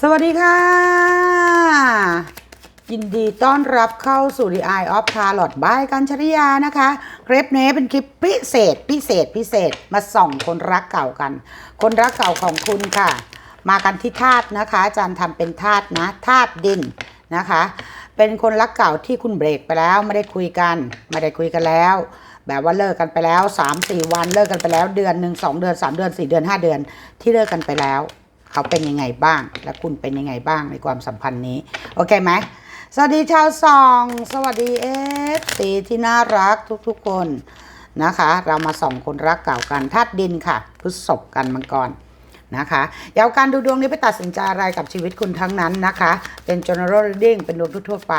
สวัสดีค่ะ ยินดีต้อนรับเข้าสู่ The Eye of Tarot บายกัญชริยานะคะ คลิปนี้เป็นคลิปพิเศษ พิเศษพิเศษมาส่องคนรักเก่ากัน คนรักเก่าของคุณค่ะ มากันที่ธาตุนะคะอาจารย์ทำเป็นธาตุนะธาตุดินนะคะ เป็นคนรักเก่าที่คุณเบรกไปแล้วไม่ได้คุยกัน ไม่ได้คุยกันแล้ว แบบว่าเลิกกันไปแล้ว 3 4 วันเลิกกันไปแล้วเดือนหนึ่งสองเดือน 3 เดือน 4 เดือน 5 เดือนที่เลิกกันไปแล้ว เขาเป็นยังไงบ้าง และคุณเป็นยังไงบ้างในความสัมพันธ์นี้ โอเคไหมสวัสดีชาวซอง สวัสดีเอฟซีที่น่ารักทุกๆคนนะคะ เรามาส่องคนรักเก่ากันธาตุดินค่ะพฤษภกันมังกร นะคะเหยวการดูดวงนี้ไปตัดสินใจอะไรกับชีวิตคุณทั้งนั้นนะคะ เป็น general reading เป็นดวงทั่วๆไป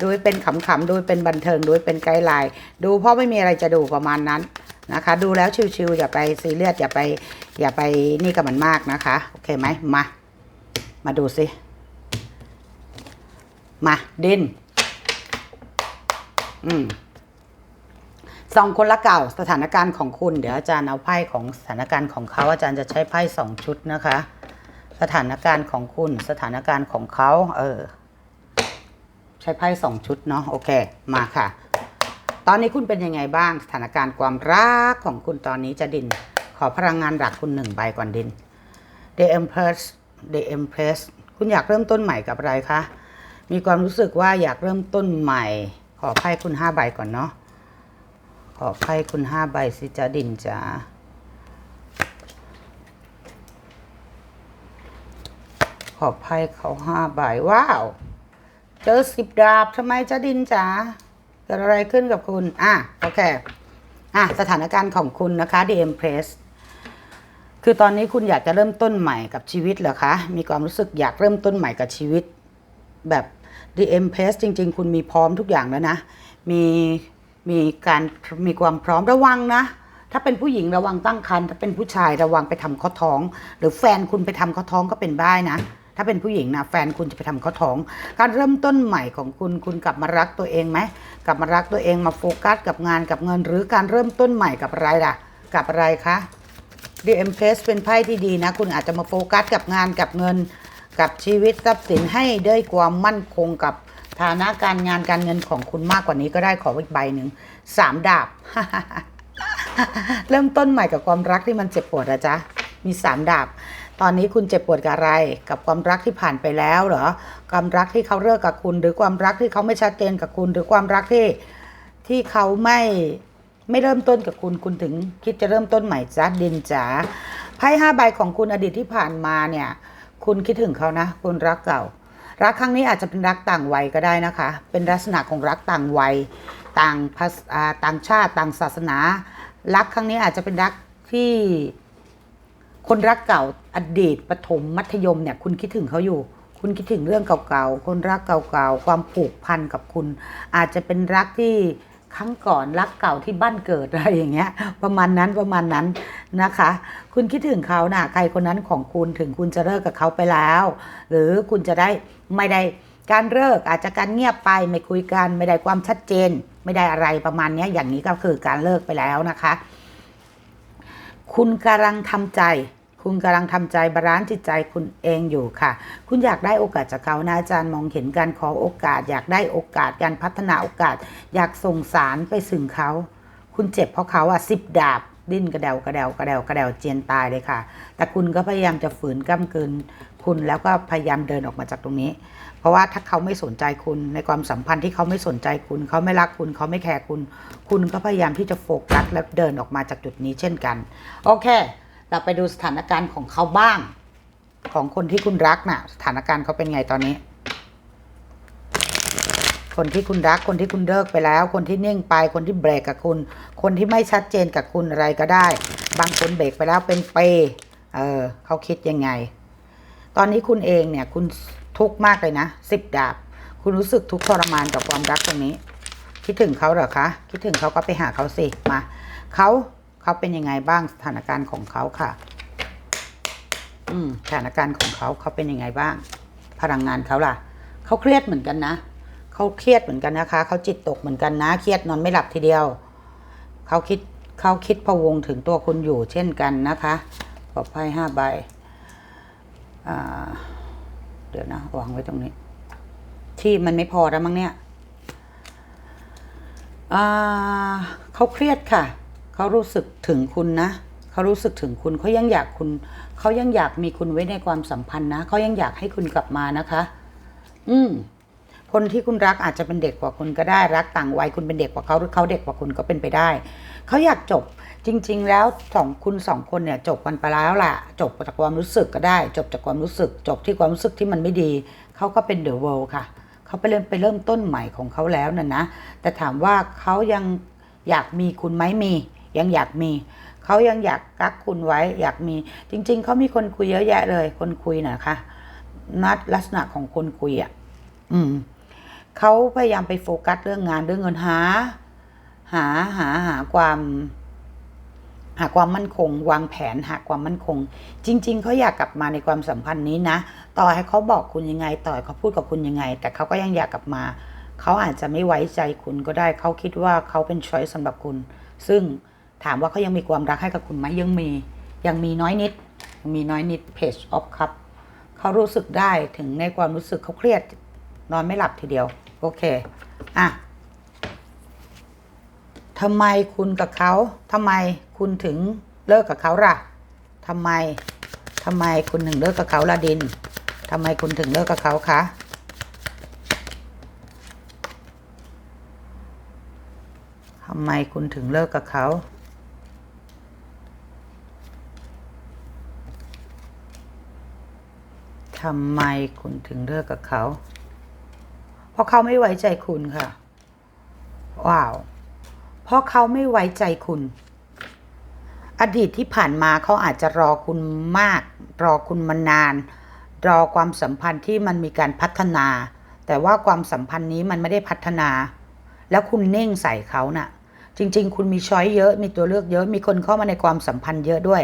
โดยเป็นขำๆ โดยเป็นบันเทิง โดยเป็นไกด์ไลน์ ดูเพราะไม่มีอะไรจะดูประมาณนั้นนะคะ ดูแล้วชิวๆอย่าไปซีเรียสอย่าไปอย่าไปนี่กับมันมากนะคะ โอเคไหมมา มาดูสิ มาดินอืม สองคนละเก่าสถานการณ์ของคุณ เดี๋ยวอาจารย์เอาไพ่ของสถานการณ์ของเขาอาจารย์จะใช้ไพ่สองชุดนะคะ สถานการณ์ของคุณสถานการณ์ของเขาเออ ใช้ไพ่สองชุดเนาะโอเค มาค่ะ ตอนนี้คุณเป็นยังไงบ้าง สถานการณ์ความรักของคุณตอนนี้จะดิน ขอพลังงานหลักคุณหนึ่งใบก่อนดิน The Empress The Empress คุณอยากเริ่มต้นใหม่กับอะไรคะมีความรู้สึกว่าอยากเริ่มต้นใหม่ ขอไพ่คุณห้าใบก่อนเนาะ ขอไพ่คุณห้าใบสิจ้าดินจ๋าขอไพ่เขาห้าใบว้าว เจอสิบดาบทำไมจ้าดินจ๋าเกิดอะไรขึ้นกับคุณ อะ โอเค อะ สถานการณ์ของคุณนะคะ The Empress คือตอนนี้คุณอยากจะเริ่มต้นใหม่กับชีวิตเหรอคะ มีความรู้สึกอยากเริ่มต้นใหม่กับชีวิต แบบ The Empress จริง ๆ คุณมีพร้อมทุกอย่างแล้วนะ มี มีการมีความพร้อมระวังนะ ถ้าเป็นผู้หญิงระวังตั้งครรภ์ถ้าเป็นผู้ชายระวังไปทำข้อท้อง หรือแฟนคุณไปทำข้อท้องก็เป็นได้นะ ถ้าเป็นผู้หญิงนะแฟนคุณจะไปทำข้อท้อง การเริ่มต้นใหม่ของคุณคุณกลับมารักตัวเองไหมกลับมารักตัวเองมาโฟกัสกับงานกับเงิน หรือการเริ่มต้นใหม่กับอะไรล่ะ กับอะไรคะ The Empress เป็นไพ่ที่ดีนะ คุณอาจจะมาโฟกัสกับงานกับเงิน กับชีวิตทรัพย์สินให้ได้ความมั่นคงกับ ฐานะการงานการเงินของคุณมากกว่านี้ก็ได้ขออีกใบหนึ่งสามดาบ เริ่มต้นใหม่กับความรักที่มันเจ็บปวดอะจ๊ะมีสามดาบ ตอนนี้คุณเจ็บปวดกับอะไร กับความรักที่ผ่านไปแล้วเหรอ ความรักที่เขาเลิกกับคุณ หรือความรักที่เขาไม่ชัดเจนกับคุณ หรือความรักที่ที่เขาไม่ไม่เริ่มต้นกับคุณ คุณถึงคิดจะเริ่มต้นใหม่จ้าดินจ๋าไพ่ห้าใบของคุณอดีตที่ผ่านมาเนี่ย คุณคิดถึงเขานะ คุณรักเก่า รักครั้งนี้อาจจะเป็นรักต่างวัยก็ได้นะคะ เป็นลักษณะของรักต่างวัย ต่างภาษาต่างชาติต่างศาสนา รักครั้งนี้อาจจะเป็นรักที่คนรักเก่าอดีตปฐมมัธยมเนี่ยคุณคิดถึงเขาอยู่ คุณคิดถึงเรื่องเก่าๆ คนรักเก่าๆ ความผูกพันกับคุณ อาจจะเป็นรักที่ครั้งก่อนรักเก่าที่บ้านเกิดอะไรอย่างเงี้ย ประมาณนั้นประมาณนั้นนะคะ คุณคิดถึงเขานะ่ะใครคนนั้นของคุณถึงคุณจะเลิกกับเขาไปแล้ว หรือคุณจะได้ ไม่ได้การเลิกอาจจะการเงียบไปไม่คุยกันไม่ได้ความชัดเจน ไม่ได้อะไรประมาณนี้อย่างนี้ก็คือการเลิกไปแล้วนะคะ คุณกำลังทำใจ คุณกำลังทำใจบาลานซ์จิตใจคุณเองอยู่ค่ะ คุณอยากได้โอกาสจากเขานะอาจารย์มองเห็นการขอโอกาส อยากได้โอกาสการพัฒนาโอกาส อยากส่งสารไปถึงเขา คุณเจ็บเพราะเขาอะสิบดาบ ดิ้นกระเดวกระเดวกระเดวกระเดวเจียนตายเลยค่ะ แต่คุณก็พยายามจะฝืนกล้ำกลืนคุณแล้วก็พยายามเดินออกมาจากตรงนี้ เพราะว่าถ้าเขาไม่สนใจคุณในความสัมพันธ์ที่เขาไม่สนใจคุณ เขาไม่รักคุณเขาไม่แคร์คุณ คุณก็พยายามที่จะโฟกัสและเดินออกมาจากจุดนี้เช่นกัน โอเค เราไปดูสถานการณ์ของเขาบ้าง ของคนที่คุณรักน่ะ สถานการณ์เขาเป็นไงตอนนี้ คนที่คุณรัก คนที่คุณเลิกไปแล้ว คนที่นิ่งไป คนที่เบรกกับคุณ คนที่ไม่ชัดเจนกับคุณอะไรก็ได้ บางคนเบรกไปแล้วเป็นเปเออเขาคิดยังไง ตอนนี้คุณเองเนี่ยคุณทุกข์มากเลยนะสิบดาบ คุณรู้สึกทุกข์ทรมานกับความรักตรงนี้ คิดถึงเขาเหรอคะ คิดถึงเขาก็ไปหาเขาสิ มาเขาเขาเป็นยังไงบ้างสถานการณ์ของเขาค่ะ อืมสถานการณ์ของเขาเขาเป็นยังไงบ้าง พลังงานเขาล่ะ เขาเครียดเหมือนกันนะ เขาเครียดเหมือนกันนะคะ เขาจิตตกเหมือนกันนะ เครียดนอนไม่หลับทีเดียว เขาคิดเขาคิดพะวงถึงตัวคุณอยู่เช่นกันนะคะขอไพ่ห้าใบเดี๋ยวนะวางไว้ตรงนี้ ที่มันไม่พอแล้วมั้งเนี่ยเขาเครียดค่ะ เขารู้สึกถึงคุณนะ เขารู้สึกถึงคุณเขายังอยากคุณ เขายังอยากมีคุณไว้ในความสัมพันธ์นะ เขายังอยากให้คุณกลับมานะคะ อืม คนที่คุณรักอาจจะเป็นเด็กกว่าคุณก็ได้รักต่างวัยคุณเป็นเด็กกว่าเขาหรือเขาเด็กกว่าคุณก็เป็นไปได้เขาอยากจบจริง ๆ แล้วสองคุณสองคนเนี่ยจบกันไปแล้วล่ะ จบจากความรู้สึกก็ได้ จบจากความรู้สึก จบที่ความรู้สึกที่มันไม่ดีเขาก็เป็นเดอะเวิลด์ค่ะเขาไปเริ่มไปเริ่มต้นใหม่ของเขาแล้วน่ะนะแต่ถามว่าเขายังอยากมีคุณไหมมี ยังอยากมีเขายังอยากกักคุณไว้ อยากมี จริง ๆเขามีคนคุยเยอะแยะเลย คนคุยนะคะนัดลักษณะของคนคุยอะ อืม เขาพยายามไปโฟกัสเรื่องงานเรื่องเงินหา หาหาหาความ หาความมั่นคง วางแผนหาความมั่นคง จริง ๆเขาอยากกลับมาในความสัมพันธ์นี้นะ ต่อให้เขาบอกคุณยังไง ต่อให้เขาพูดกับคุณยังไง แต่เขาก็ยังอยากกลับมาเขาอาจจะไม่ไว้ใจคุณก็ได้ เขาคิดว่าเขาเป็นช้อยสำหรับคุณ ซึ่งถามว่าเขายังมีความรักให้กับคุณไหมยังมี ยังมีน้อยนิด ยังมีน้อยนิด page of cup เขารู้สึกได้ถึงในความรู้สึกเขาเครียด นอนไม่หลับทีเดียว โอเค อะทำไมคุณกับเขาทำไมคุณถึงเลิกกับเขาล่ะทำไมทำไมคุณถึงเลิกกับเขาละดินทำไมคุณถึงเลิกกับเขาคะทำไมคุณถึงเลิกกับเขา ทำไมคุณถึงเลิกกับเขา ราะเขาไม่ไว้ใจคุณค่ะ ว้าว เพราะเขาไม่ไว้ใจคุณ อดีตที่ผ่านมาเขาอาจจะรอคุณมาก รอคุณมานาน รอความสัมพันธ์ที่มันมีการพัฒนา แต่ว่าความสัมพันธ์นี้มันไม่ได้พัฒนา แล้วคุณเน่งใส่เขาน่ะ จริง ๆ คุณมีช้อยเยอะ มีตัวเลือกเยอะ มีคนเข้ามาในความสัมพันธ์เยอะด้วย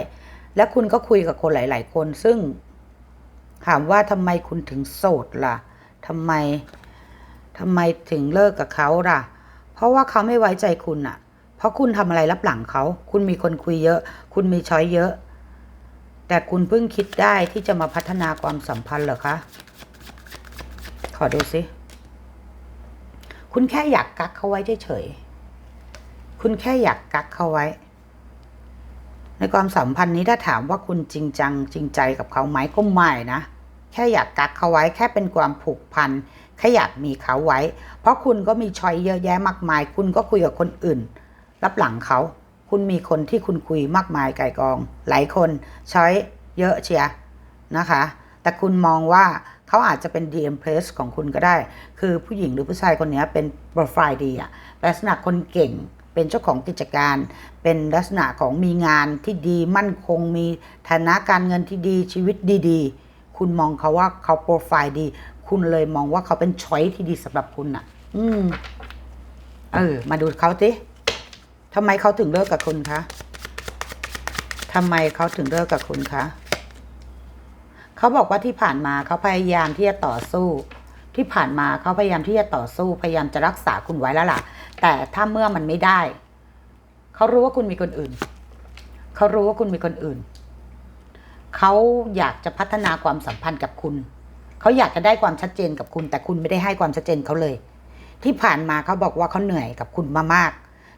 และคุณก็คุยกับคนหลาย ๆ คน ซึ่งถามว่าทำไมคุณถึงโสดล่ะทำไม ทำไมถึงเลิกกับเขาล่ะ เพราะว่าเขาไม่ไว้ใจคุณน่ะเพราะคุณทำอะไรรับหลังเขา คุณมีคนคุยเยอะ คุณมีช้อยเยอะ แต่คุณเพิ่งคิดได้ที่จะมาพัฒนาความสัมพันธ์เหรอคะ ขอดูสิ คุณแค่อยากกักเขาไว้เฉยๆ คุณแค่อยากกักเขาไว้ ในความสัมพันธ์นี้ถ้าถามว่าคุณจริงจังจริงใจกับเขาไหมก็ไม่นะ แค่อยากกักเขาไว้แค่เป็นความผูกพัน แค่อยากมีเขาไว้ เพราะคุณก็มีชอยเยอะแยะมากมาย คุณก็คุยกับคนอื่น รับหลังเขา คุณมีคนที่คุณคุยมากมายไก่กอง หลายคนช้อยเยอะเชียนะคะ แต่คุณมองว่าเขาอาจจะเป็น DM p r e s s ของคุณก็ได้ คือผู้หญิงหรือผู้ชายคนนี้เป็นโปรไฟล์ดีอะลักษณะคนเก่งเป็นเจ้าของกิจการ เป็นลักษณะของมีงานที่ดีมั่นคง มีฐานะการเงินที่ดีชีวิตดี ๆ คุณมองเขาว่าเขาโปรไฟล์ดี คุณเลยมองว่าเขาเป็นช้อยที่ดีสำหรับคุณอะอืม เออ มาดูเขาสิทำไมเขาถึงเลิกกับคุณคะทำไมเขาถึงเลิกกับคุณคะเขาบอกว่าที่ผ่านมาเขาพยายามที่จะต่อสู้ ที่ผ่านมาเขาพยายามที่จะต่อสู้ พยายามจะรักษาคุณไว้แล้วล่ะ แต่ถ้าเมื่อมันไม่ได้ เขารู้ว่าคุณมีคนอื่น เขารู้ว่าคุณมีคนอื่น เขาอยากจะพัฒนาความสัมพันธ์กับคุณ เขาอยากจะได้ความชัดเจนกับคุณ แต่คุณไม่ได้ให้ความชัดเจนเขาเลย ที่ผ่านมาเขาบอกว่าเขาเหนื่อยกับคุณมามาก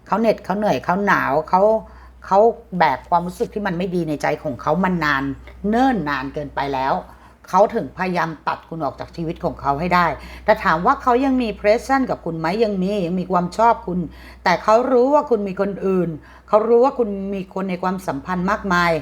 เขาเหน็ดเขาเหนื่อยเขาหนาวเขาเขาแบกความรู้สึกที่มันไม่ดีในใจของเขามันนาน เนิ่นนานเกินไปแล้วเขาถึงพยายามตัดคุณออกจากชีวิตของเขาให้ได้ แต่ถามว่าเขายังมีเพรสชั่นกับคุณไหมยังมียังมีความชอบคุณ แต่เขารู้ว่าคุณมีคนอื่น เขารู้ว่าคุณมีคนในความสัมพันธ์มากมาย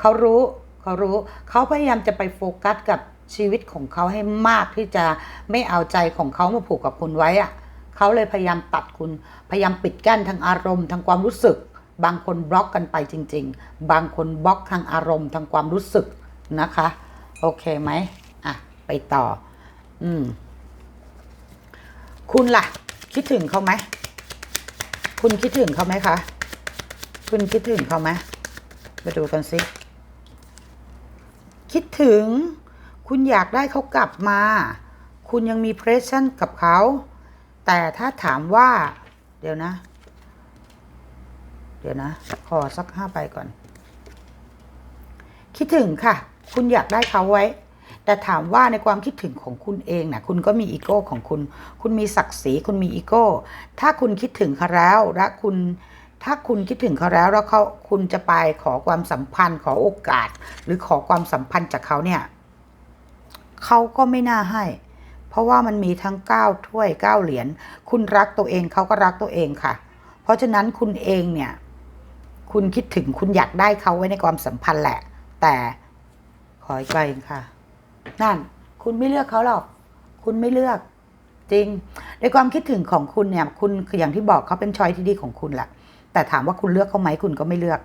เขารู้เขารู้ เขาพยายามจะไปโฟกัสกับ ชีวิตของเขาให้มากที่จะไม่เอาใจของเขามาผูกกับคุณไว้อะเขาเลยพยายามตัดคุณ พยายามปิดกั้นทางอารมณ์ทางความรู้สึก บางคนบล็อกกันไปจริง ๆ บางคนบล็อกทางอารมณ์ทางความรู้สึกนะคะ โอเคไหมอะ ไปต่อ อืม คุณล่ะ คิดถึงเขาไหม คุณคิดถึงเขาไหมคะ คุณคิดถึงเขาไหมไปดูกันสิ คิดถึง คุณอยากได้เขากลับมา คุณยังมีเพรสชั่นกับเขา แต่ถ้าถามว่า เดี๋ยวนะ เดี๋ยวนะ ขอสักห้าใบก่อน คิดถึงค่ะ คุณอยากได้เขาไว้ แต่ถามว่าในความคิดถึงของคุณเองนะคุณก็มีอีโก้ของคุณ คุณมีศักดิ์ศรี คุณมีอีโก้ ถ้าคุณคิดถึงเขาแล้วและคุณถ้าคุณคิดถึงเขาแล้วแล้วเขาคุณจะไปขอความสัมพันธ์ ขอโอกาส หรือขอความสัมพันธ์จากเขาเนี่ย เขาก็ไม่น่าให้ เพราะว่ามันมีทั้ง9ถ้วย9เหรียญคุณรักตัวเองเขาก็รักตัวเองค่ะ เพราะฉะนั้นคุณเองเนี่ย คุณคิดถึงคุณอยากได้เขาไว้ในความสัมพันธ์แหละ แต่ขออีกใบค่ะ นั่น คุณไม่เลือกเขาหรอก คุณไม่เลือก จริง ในความคิดถึงของคุณเนี่ย คุณคืออย่างที่บอกเขาเป็นชอยที่ดีของคุณแหละแต่ถามว่าคุณเลือกเขาไหมคุณก็ไม่เลือก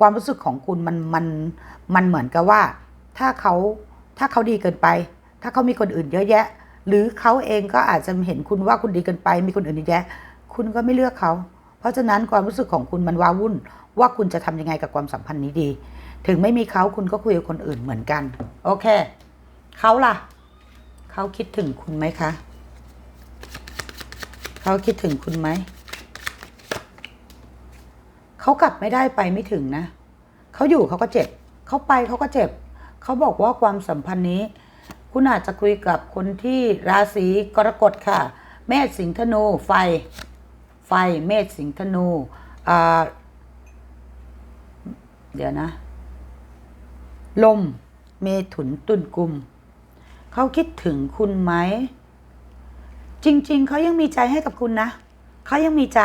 ความรู้สึกของคุณมันมันมันเหมือนกับว่า ถ้าเขา ถ้าเขาดีเกินไป ถ้าเขามีคนอื่นเยอะแยะ หรือเขาเองก็อาจจะเห็นคุณว่าคุณดีเกินไป มีคนอื่นเยอะแยะ คุณก็ไม่เลือกเขา เพราะฉะนั้นความรู้สึกของคุณมันว้าวุ่น ว่าคุณจะทำยังไงกับความสัมพันธ์นี้ดี ถึงไม่มีเขาคุณก็คุยกับคนอื่นเหมือนกัน โอเค เขาล่ะ เขาคิดถึงคุณไหมคะ เขาคิดถึงคุณไหม เขากลับไม่ได้ไปไม่ถึงนะ เขาอยู่เขาก็เจ็บ เขาไปเขาก็เจ็บ เขาบอกว่าความสัมพันธ์นี้ คุณอาจจะคุยกับคนที่ราศีกรกฎค่ะ เมษสิงห์ธนู ไฟ ไฟ เมษสิงห์ธนูเดี๋ยวนะ ลม เมถุนตุลกุม เขาคิดถึงคุณไหม จริง ๆ เขายังมีใจให้กับคุณนะ เขายังมีใจ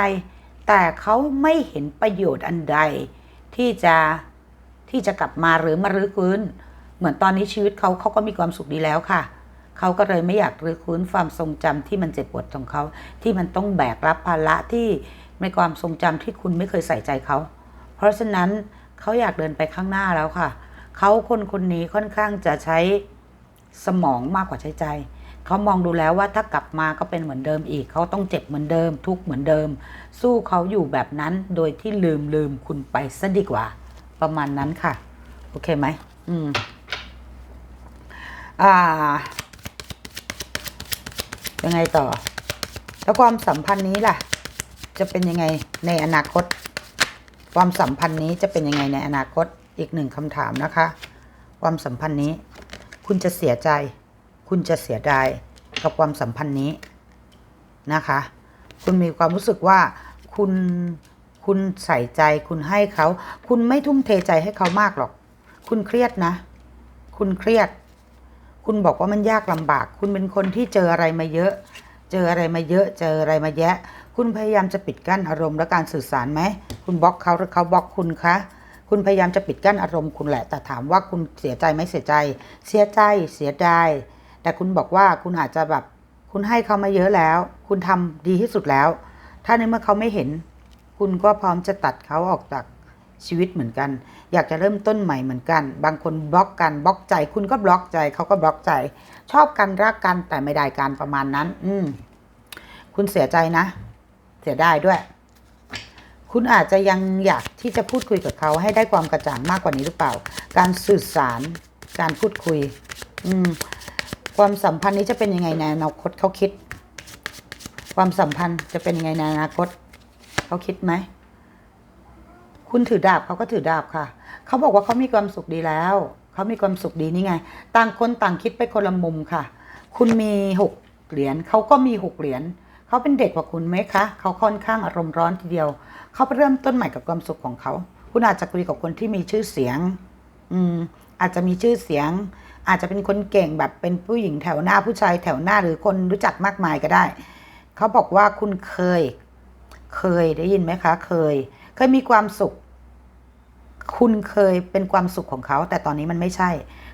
แต่เขาไม่เห็นประโยชน์อันใด ที่จะที่จะกลับมาหรือมารื้อฟื้น เหมือนตอนนี้ชีวิตเขาเขาก็มีความสุขดีแล้วค่ะ เขาก็เลยไม่อยากรื้อฟื้นความทรงจำที่มันเจ็บปวดของเขา ที่มันต้องแบกรับภาระที่ในความทรงจำที่คุณไม่เคยใส่ใจเขา เพราะฉะนั้นเขาอยากเดินไปข้างหน้าแล้วค่ะ เขาคนคนนี้ค่อนข้างจะใช้สมองมากกว่าใช้ใจ เขามองดูแล้วว่าถ้ากลับมาก็เป็นเหมือนเดิมอีก เขาต้องเจ็บเหมือนเดิม ทุกเหมือนเดิม สู้เขาอยู่แบบนั้นโดยที่ลืมลืมคุณไปซะดีกว่า ประมาณนั้นค่ะ โอเคไหม อืม อ่า ยังไงต่อ แล้วความสัมพันธ์นี้ล่ะ จะเป็นยังไงในอนาคต ความสัมพันธ์นี้จะเป็นยังไงในอนาคตอีกหนึ่งคำถามนะคะ ความสัมพันธ์นี้ คุณจะเสียใจ คุณจะเสียดายกับความสัมพันธ์นี้นะคะ คุณมีความรู้สึกว่าคุณคุณใส่ใจคุณให้เขา คุณไม่ทุ่มเทใจให้เขามากหรอก คุณเครียดนะ คุณเครียด คุณบอกว่ามันยากลำบาก คุณเป็นคนที่เจออะไรมาเยอะ เจออะไรมาเยอะ เจออะไรมาแยะ คุณพยายามจะปิดกั้นอารมณ์และการสื่อสารไหม คุณบล็อกเขาหรือเขาบล็อกคุณคะ คุณพยายามจะปิดกั้นอารมณ์คุณแหละ แต่ถามว่าคุณเสียใจไหมเสียใจ เสียใจ เสียดาย แต่คุณบอกว่าคุณอาจจะแบบ คุณให้เขามาเยอะแล้ว คุณทำดีที่สุดแล้ว ถ้าในเมื่อเขาไม่เห็น คุณก็พร้อมจะตัดเขาออกจาก ชีวิตเหมือนกัน อยากจะเริ่มต้นใหม่เหมือนกัน บางคนบล็อกกันบล็อกใจ คุณก็บล็อกใจเขาก็บล็อกใจ ชอบกันรักกันแต่ไม่ได้กันประมาณนั้น อืมคุณเสียใจนะ เสียได้ด้วย คุณอาจจะยังอยากที่จะพูดคุยกับเขาให้ได้ความกระจ่างมากกว่านี้หรือเปล่า การสื่อสาร การพูดคุย อืม ความสัมพันธ์นี้จะเป็นยังไงในอนาคตเขาคิด ความสัมพันธ์จะเป็นยังไงในอนาคตเขาคิดไหม คุณถือดาบเขาก็ถือดาบค่ะ เขาบอกว่าเขามีความสุขดีแล้วเขามีความสุขดีนี่ไง ต่างคนต่างคิดไปคนละมุมค่ะ คุณมีหกเหรียญเขาก็มีหกเหรียญเขาเป็นเด็กกว่าคุณไหมคะเขาค่อนข้างอารมณ์ร้อนทีเดียวเขาเริ่มต้นใหม่กับความสุขของเขาคุณอาจจะคุยกับคนที่มีชื่อเสียง อืม อาจจะมีชื่อเสียง อาจจะเป็นคนเก่งแบบเป็นผู้หญิงแถวหน้าผู้ชายแถวหน้าหรือคนรู้จักมากมายก็ได้ เขาบอกว่าคุณเคย เคยได้ยินไหมคะ เคย เคยมีความสุข คุณเคยเป็นความสุขของเขา แต่ตอนนี้มันไม่ใช่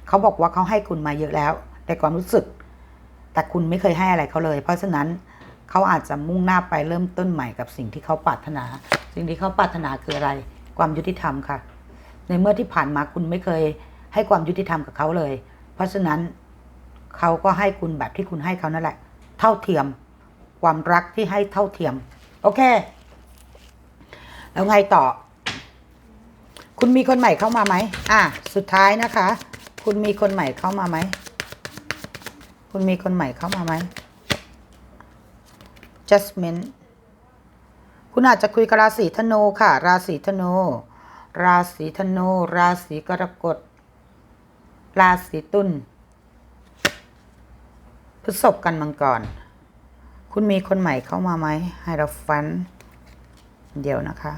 เขาบอกว่าเขาให้คุณมาเยอะแล้ว แต่ความรู้สึก แต่คุณไม่เคยให้อะไรเขาเลย เพราะฉะนั้นเขาอาจจะมุ่งหน้าไปเริ่มต้นใหม่กับสิ่งที่เขาปรารถนา สิ่งที่เขาปรารถนาคืออะไร ความยุติธรรมค่ะ ในเมื่อที่ผ่านมาคุณไม่เคยให้ความยุติธรรมกับเขาเลย เพราะฉะนั้นเขาก็ให้คุณแบบที่คุณให้เขานั่นแหละ เท่าเทียม ความรักที่ให้เท่าเทียม โอเค แล้วไงต่อ คุณมีคนใหม่เข้ามาไหมอะ สุดท้ายนะคะ คุณมีคนใหม่เข้ามาไหม คุณมีคนใหม่เข้ามาไหม Justment คุณอาจจะคุยกับราศีธนูค่ะ ราศีธนูราศีธนูราศีกรกฎ ราศีตุลพฤษภกันมังกร คุณมีคนใหม่เข้ามาไหมไฮรฟัน เดี๋ยวนะคะ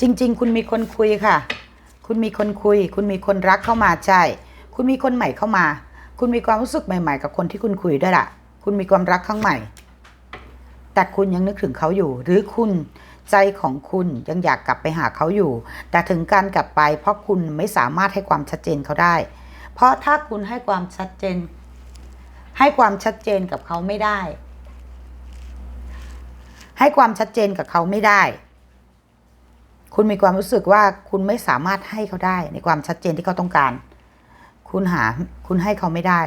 จริง ๆ คุณมีคนคุยค่ะ คุณมีคนคุย คุณมีคนรักเข้ามาใช่ คุณมีคนใหม่เข้ามา คุณมีความรู้สึกใหม่ ๆ กับคนที่คุณคุยด้วยล่ะ คุณมีความรักครั้งใหม่ แต่คุณยังนึกถึงเขาอยู่ หรือคุณใจของคุณยังอยากกลับไปหาเขาอยู่ แต่ถึงการกลับไป เพราะคุณไม่สามารถให้ความชัดเจนเขาได้ เพราะถ้าคุณให้ความชัดเจน ให้ความชัดเจนกับเขาไม่ได้ ให้ความชัดเจนกับเขาไม่ได้ คุณมีความรู้สึกว่าคุณไม่สามารถให้เขาได้ ในความชัดเจนที่เขาต้องการ คุณหาคุณให้เขาไม่ได้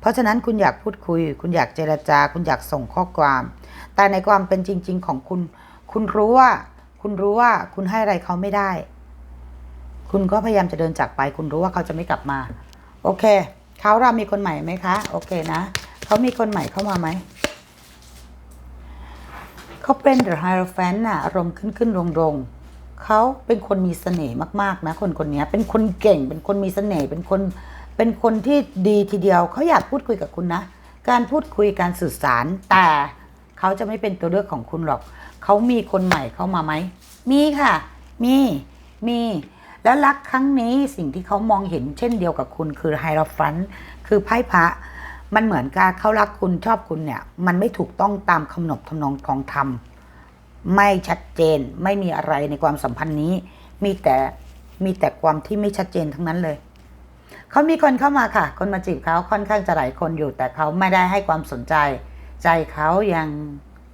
เพราะฉะนั้นคุณอยากพูดคุย คุณอยากเจรจา คุณอยากส่งข้อความ แต่ในความเป็นจริง ๆ ของคุณ คุณรู้ว่า คุณรู้ว่าคุณให้อะไรเขาไม่ได้ คุณก็พยายามจะเดินจากไป คุณรู้ว่าเขาจะไม่กลับมา โอเค เขาเรามีคนใหม่ไหมคะ โอเคนะ เขามีคนใหม่เข้ามาไหม เขาเป็น The Hierophant น่ะอารมณ์ขึ้นขึ้นลงลงเขาเป็นคนมีเสน่ห์มากๆนะคนคนนี้เป็นคนเก่ง เป็นคนมีเสน่ห์เป็นคนเป็นคนที่ดีทีเดียวเขาอยากพูดคุยกับคุณนะ การพูดคุยการสื่อสาร แต่เขาจะไม่เป็นตัวเลือกของคุณหรอกเขามีคนใหม่เข้ามาไหมมีค่ะ มีมีแล้วรักครั้งนี้สิ่งที่เขามองเห็นเช่นเดียวกับคุณคือไฮราฟันคือไพ่พระ มันเหมือนกับเขารักคุณชอบคุณเนี่ย มันไม่ถูกต้องตามคำนบทำนองของธรรม ไม่ชัดเจนไม่มีอะไรในความสัมพันธ์นี้ มีแต่มีแต่ความที่ไม่ชัดเจนทั้งนั้นเลยเขามีคนเข้ามาค่ะ คนมาจีบเขาค่อนข้างจะหลายคนอยู่ แต่เขาไม่ได้ให้ความสนใจ ใจเขายัง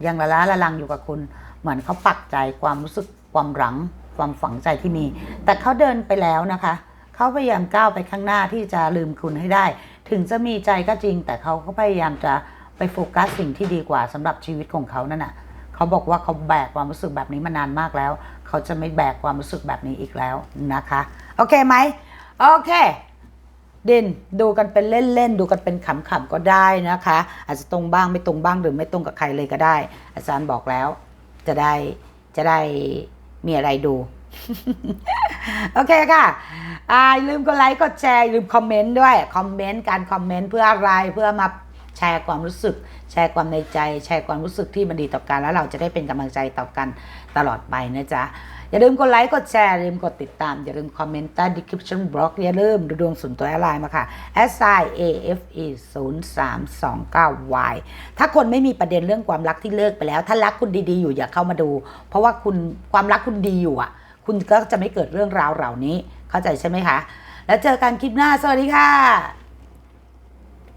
ยังละล้าละลังอยู่กับคุณ เหมือนเขาปักใจความรู้สึกความหลัง ความฝังใจที่มี แต่เขาเดินไปแล้วนะคะเขาพยายามก้าวไปข้างหน้าที่จะลืมคุณให้ได้ ถึงจะมีใจก็จริง แต่เขาก็พยายามจะไปโฟกัสสิ่งที่ดีกว่าสำหรับชีวิตของเขานั่นน่ะเขาบอกว่าเขาแบกความรู้สึกแบบนี้มานานมากแล้ว เขาจะไม่แบกความรู้สึกแบบนี้อีกแล้วนะคะ โอเคไหมโอเคด่นดูกันเป็นเล่นๆ ดูกันเป็นขำๆก็ได้นะคะ อาจจะตรงบ้างไม่ตรงบ้างหรือไม่ตรงกับใครเลยก็ได้ อาจารย์บอกแล้ว จะได้จะได้มีอะไรดู โอเคค่ะอ่าอย่าลืมกดไลค์กดแชร์อย่าลืมคอมเมนต์ด้วย คอมเมนต์การคอมเมนต์เพื่ออะไรเพื่อมาแชร์ความรู้สึก แชร์ความในใจ แชร์ความรู้สึกที่มันดีต่อกัน แล้วเราจะได้เป็นกำลังใจต่อกันตลอดไปนะจ๊ะ อย่าลืมกดไลค์กดแชร์อย่าลืมกดติดตาม อย่าลืมคอมเมนต์ใต้ description box อย่าลืมดูดวงส่วนตัวอร์ไลน์มาค่ะ s i a f e 0 3 2 9 y ถ้าคนไม่มีประเด็นเรื่องความรักที่เลิกไปแล้ว ถ้ารักคุณดีๆอยู่อย่าเข้ามาดู เพราะว่าคุณความรักคุณดีอยู่อะ คุณก็จะไม่เกิดเรื่องราวเหล่านี้ เข้าใจใช่ไหมคะ แล้วเจอกันคลิปหน้า สวัสดีค่ะ